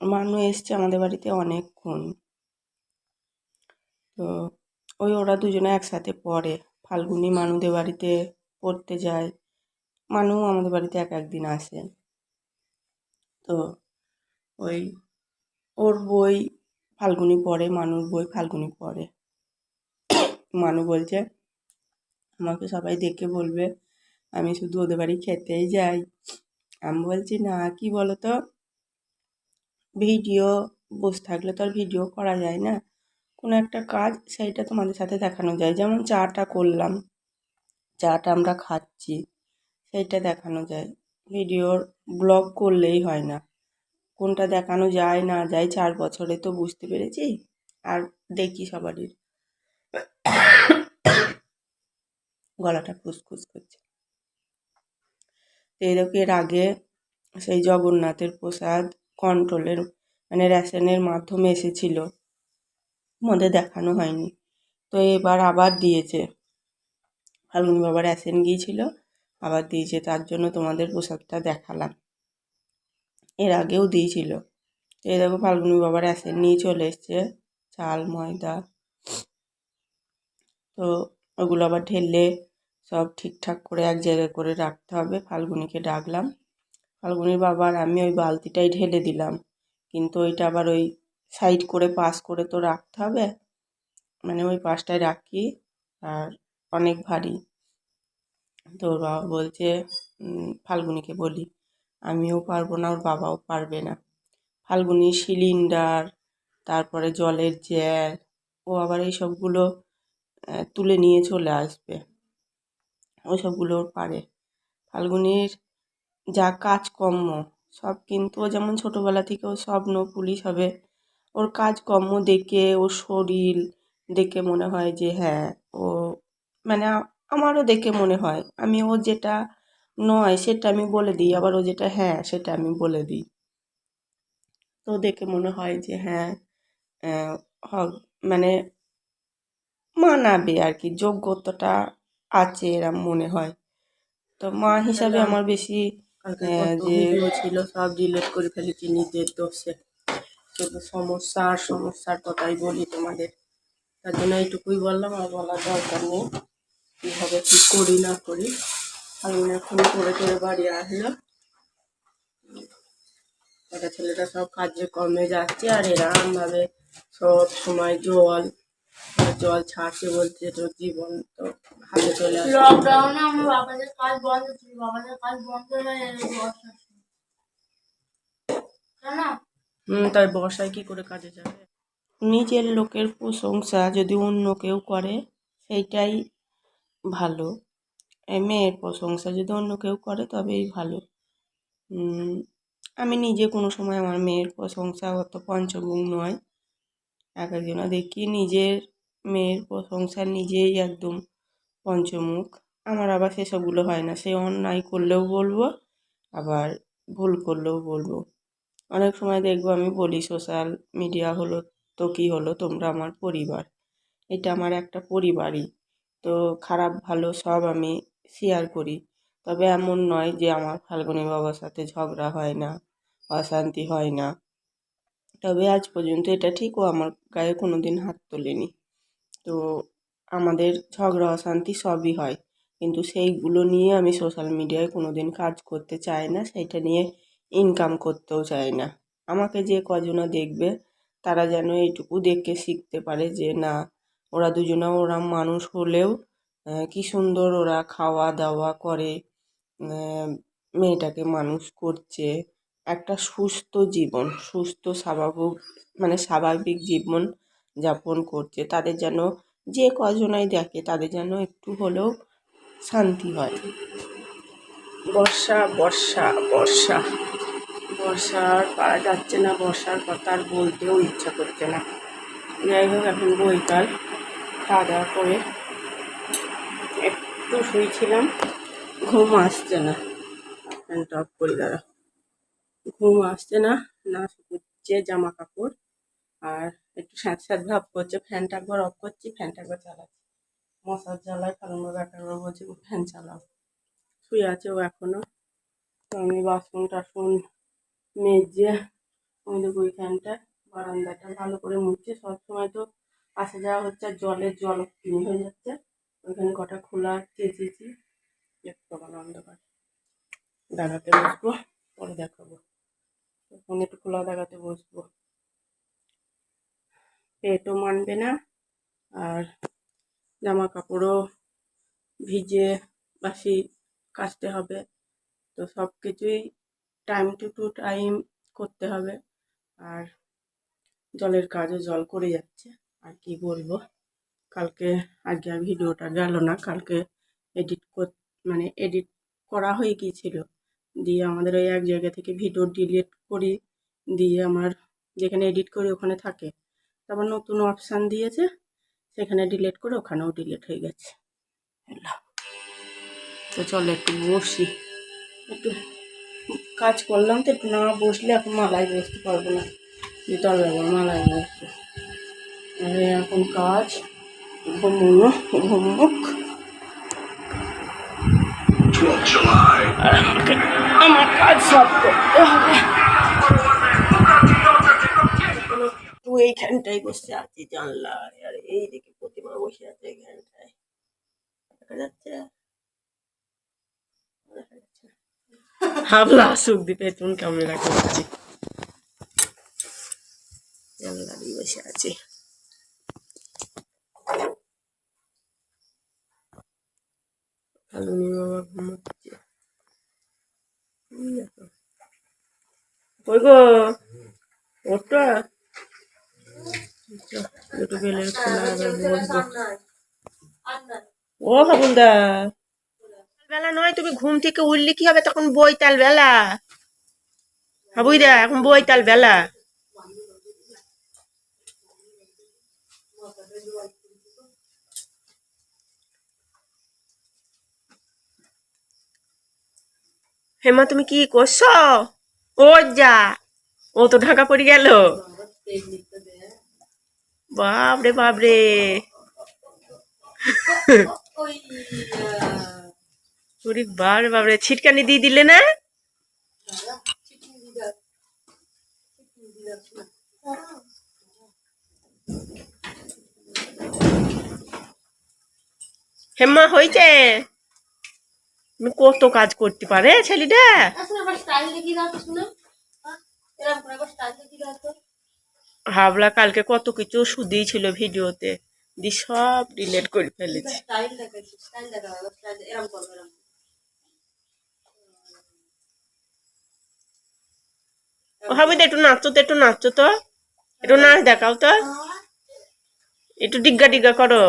মানু এসছে আমাদের বাড়িতে অনেকক্ষণ। তো ওই ওরা দুজনে একসাথে পড়ে। ফাল্গুনি মানুদের বাড়িতে পড়তে যায়। মানু আমাদের বাড়িতে এক একদিন আসে। তো ওই ওর বই ফাল্গুনি পড়ে, মানুর বই ফাল্গুনি পড়ে। মানু বলছে, আমাকে সবাই দেখে বলবে, আমি শুধু ওদের বাড়ি খেতেই যাই। আমি বলছি, না, কি বলো তো ভিডিও বসে থাকলে তো আর ভিডিও করা যায় না। কোনো একটা কাজ সেইটা তোমাদের সাথে দেখানো যায়। যেমন চাটা করলাম, চাটা আমরা খাচ্ছি, সেইটা দেখানো যায়। ভিডিওর ব্লগ করলেই হয় না। কোনটা দেখানো যায় না যায় চার বছরে তো বুঝতে পেরেছি। আর দেখি সবারই। গলাটা খুসখুস করছে। তো এরকম এর আগে সেই জগন্নাথের প্রসাদ কন্ট্রোলের মানে রেশনের মাধ্যমে এসেছিল। মধ্যে দেখানো হয়নি। তো এবার আবার দিয়েছে। ফাল্গুনি বাবা রেশন গিয়েছিল, আবার দিয়েছে। তার জন্য তোমাদের প্রসাদটা দেখালাম। এর আগেও দিয়েছিল। এই দেখো ফাল্গুনি বাবা রেশন নিয়ে চলে এসছে। চাল, ময়দা। তো ওগুলো আবার ঢেলে সব ঠিকঠাক করে এক জায়গায় করে রাখতে হবে। ফাল্গুনিকে ডাকলাম। ফাল্গুনির বাবার, আমি ওই বালতিটাই ঢেলে দিলাম। কিন্তু ওইটা আবার ওই সাইড করে পাস করে তো রাখতে হবে। মানে ওই পাশটায় রাখি আর অনেক ভারী। তো ওর বাবা বলছে ফাল্গুনিকে বলি, আমিও পারব না, ওর বাবাও পারবে না। ফাল্গুনি সিলিন্ডার, তারপরে জলের জ্যার ও আবার এই সবগুলো তুলে নিয়ে চলে আসবে। ওসবগুলো ওর পারে। ফাল্গুনির যা কাজকর্ম সব কিন্তু ও যেমন ছোটোবেলা থেকে ও স্বপ্ন পুলিশ হবে ওর কাজকর্ম দেখে ওর শরীর দেখে মনে হয় যে হ্যাঁ ও মানে আমারও দেখে মনে হয়। আমি ও যেটা নয় সেটা আমি বলে দিই আবার ও যেটা হ্যাঁ সেটা আমি বলে দিই। তো দেখে মনে হয় যে হ্যাঁ মানে মানাবে আর কি যোগ্যতাটা আছে এরম মনে হয়। তো মা হিসাবে আমার বেশি যে ছিল সব ডিলেট করে ফেলেছি নিজের দোষে শুধু সমস্যা আর সমস্যার কথাই বলি তোমাদের। তার জন্য এইটুকুই বললাম আর বলার দরকার নেই। কীভাবে কী করি না করি। আমি এখন করে করে বাড়ি আসলো একটা ছেলেটা সব কাজে কমে যাচ্ছে আর এরকমভাবে সব সময় জল জল ছাড়ছে বলছে তো জীবন তো হাতে চলে আসছে। লকডাউনে আমার বাবাদের কাজ বন্ধ ছিল বাবাদের কাজ বন্ধ হয়ে হুম তাই বর্ষায় কী করে কাজে যাবে? নিজের লোকের প্রশংসা যদি অন্য কেউ করে সেইটাই ভালো। মেয়ের প্রশংসা যদি অন্য কেউ করে তবেই ভালো। আমি নিজে কোনো সময় আমার মেয়ের প্রশংসা অত পঞ্চমুখ নয়। এক একজনা দেখি নিজের মেয়ের প্রশংসা নিজেই একদম পঞ্চমুখ। আমার আবার সেসবগুলো হয় না। সে অন্যায় করলেও বলব, আবার ভুল করলেও বলব। অনেক সময় দেখব আমি বলি, সোশ্যাল মিডিয়া হলো তো কী হলো? তোমরা আমার পরিবার। এটা আমার একটা পরিবারই। তো খারাপ, ভালো সব আমি শেয়ার করি। তবে এমন নয় যে আমার ফাল্গুনি বাবার সাথে ঝগড়া হয় না, অশান্তি হয় না। তবে আজ পর্যন্ত এটা ঠিক ও আমার গায়ে কোনো দিন হাত তোলেনি। তো আমাদের ঝগড়া, অশান্তি সবই হয়। কিন্তু সেইগুলো নিয়ে আমি সোশ্যাল মিডিয়ায় কোনো দিন কাজ করতে চাই না, সেইটা নিয়ে ইনকাম করতেও চাই না। আমাকে যে কজনা দেখবে, তারা যেন এইটুকু দেখে শিখতে পারে যে, না, ওরা দুজনা, ওরা মানুষ হলেও কী সুন্দর ওরা খাওয়া দাওয়া করে মেয়েটাকে মানুষ করছে। একটা সুস্থ জীবন, সুস্থ, স্বাভাবিক মানে স্বাভাবিক জীবন যাপন করছে, তাদের যেন যে কজনাই দেখে তাদের যেন একটু হলেও শান্তি হয়। বর্ষা বর্ষা বর্ষা। বর্ষার পারা যাচ্ছে না, বর্ষার কথা আর বলতেও ইচ্ছা করছে না। যাই হোক, এখন বইকাল খাওয়া দাওয়া করে একটু শুয়েছিলাম ঘুম আসছে না। ফ্যানটা অফ করি দাঁড়া ঘুম আসছে না না শুকুচ্ছে জামা কাপড় আর একটু স্যাঁত স্যাঁত ভাব করছে, ফ্যানটা একবার অফ করছি, ফ্যানটা একবার চালাচ্ছি। মশার জ্বালায় কারণ ব্যাটারও বলছে ফ্যান চালাও। শুয়ে আছে ও এখনও আমি বাসন টাসন মেজে ওই দেখো ওইখানটা, বারান্দাটা ভালো করে মুছছে সবসময় তো আসা যাওয়া হচ্ছে আর জলের জল কিনে হয়ে যাচ্ছে। ওইখানে কটা খোলা চেঁচেছি একটু অন্ধকার। দাঁড়াতে বসবো পরে দেখাবো তখন একটু খোলা দাগাতে বসবো মানবে না। আর জামা কাপড়ও ভিজে বাসি কাচতে হবে। তো সব কিছুই টাইম টু টু টাইম করতে হবে। আর জলের কাজও জল করে যাচ্ছে। আর কি বলব? কালকে, আজকে আর ভিডিওটা গেল না। কালকে এডিট কর মানে এডিট করা হয়ে গিয়েছিল দিয়ে আমাদের ওই এক জায়গা থেকে ভিডিও ডিলিট করি। দিয়ে আমার যেখানে এডিট করি ওখানে থাকে। তারপর নতুন অপশান দিয়েছে সেখানে ডিলেট করে ওখানেও ডিলেট হয়ে গেছে। তো চলো একটু বসি। একটু কাজ করলাম তো একটু না বসলে এখন মালায় বসতে পারব না। বিতল ব্যাপার মালায় বসবো। আর এখন কাজ। ঘুমোনো ঘুমুক। আমার কাজ সব করতে হবে। এইখানটায় বসে আছি জানলা আর এই দিকে প্রতিমা বসে আছে এইখানটায়। দেখা যাচ্ছে। হাবলা সুখ দিতে তুমি ক্যামেরা করছি। জানলা দিয়ে বসে আছি। কালুনি বাবা ঘুমোচ্ছে। কই গো? ওটা দুটো বেলের খোলা ও হাবুলদা। বেলা নয় তুমি ঘুম থেকে উঠলে কি হবে? তখন বইতাল বেলা হাবুইদা এখন বইতাল বেলা হেমা তুমি কি করছ? ও যা ও তো ঢাকা পড়ে গেল। বাপরে বাপরে। ওরে বাপরে বাপরে। ছিটকানি দিয়ে দিলে না? হেমা হয়েছে? কত কাজ করতে পারে ছেলেটা? তো শুনে। হ্যাঁ? এরকম হাবলা কালকে কত কিছু শুধুই ছিল ভিডিওতে। দি সব ডিলেট করে ফেলেছি। হাবিদা একটু নাচো তো একটু নাচো তো। একটু নাচ দেখাও তো। একটু ডিগ্গা ডিগ্গা করো।